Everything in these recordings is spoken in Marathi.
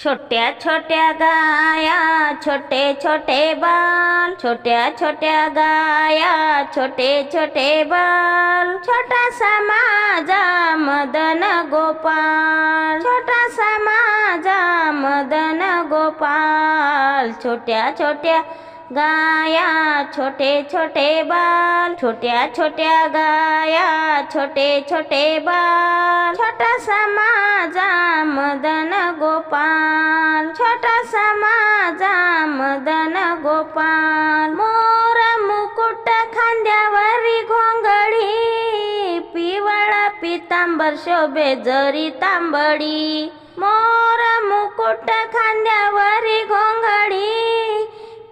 छोट्या छोट्या गाया छोटे छोटे बाल छोट्या छोट्या गाया छोटे छोटे बाल छोटासा माझा मदन गोपाल छोटासा माझा मदन गोपाल छोट्या छोट्या गाया छोटे छोटे बाल छोट्या छोट्या गाया छोटे छोटे बाल. छोटासा माझा मदन गोपाल छोटासा माझा मदन गोपाल. मोर मुकुट खांद्यावरी घोंगडी पिवळा पितांबर शोभे जरी तांबडी. मोर मुकुट खांद्यावरी घोंगडी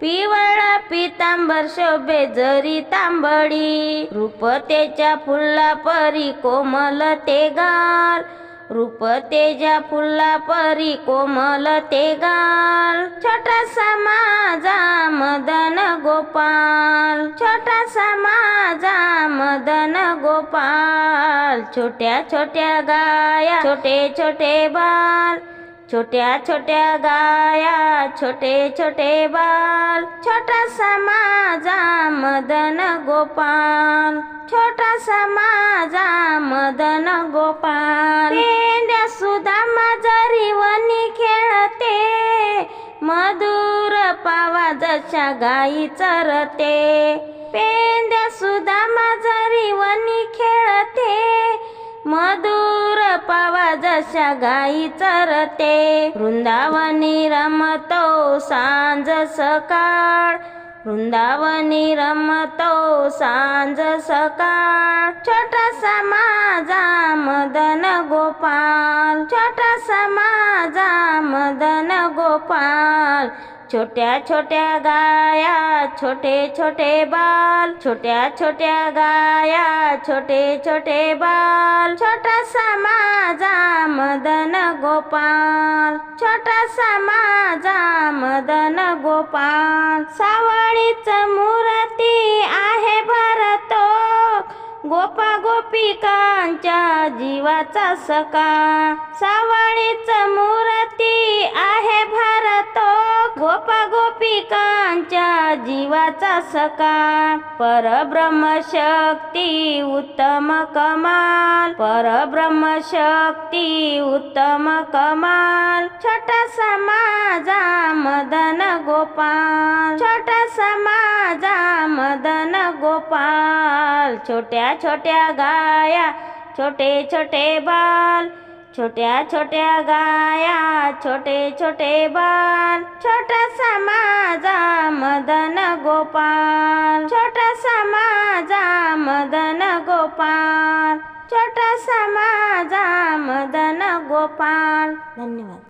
पिवळा पितांबर शोभे जरी तांबडी रूपतेच्या फुल्ला परी कोमल ते गाल. रूपतेच्या फुल्ला परी कोमल ते गाल. छोटासा माझा मदन गोपाल. छोटासा माझा मदन गोपाल. छोट्या छोट्या गाया छोटे छोटे बाल. छोट्या छोट्या गाया छोटे छोटे बाल छोटासा माझा मदन गोपाल छोटासा माझा मदन गोपाल. पेंड्या सुद्धा माझरी वनी खेळते मधुर पावाजाच्या गाई चरते. पेंड्या सुद्धा माझरी वनी खेळते मधुर अशा गाई चरते. वृंदावनी रमतो सांज सकाळ. वृंदावनी रमतो सांज सकाळ. छोटासा माझा मदन गोपाल. छोटासा माझा मदन गोपाल. छोट्या छोट्या गाया छोटे छोटे बाल छोट्या छोट्या गाया छोटे छोटे बाल छोटासा माझा मदन गोपाल छोटासा माझा मदन गोपाल. सावळीच मूर्ती आहे भरतो गोपा गोपिकांच्या जीवाचा सका सावळीच मूर्ती आहे भरतो गोपा गोपिकांच्या जीवाचा सका परब्रह्म शक्ती उत्तम कमाल. परब्रह्म शक्ती उत्तम कमाल. छोटासा समाजा मदन गोपाल. छोटासा समाजा मदन गोपाल. छोट्या छोट्या गाया छोटे छोटे बाल. छोट्या छोट्या गाया छोटे छोटे बाल छोटासा माझा मदन गोपाल छोटासा माझा मदन गोपाल छोटासा माझा मदन गोपाल. धन्यवाद.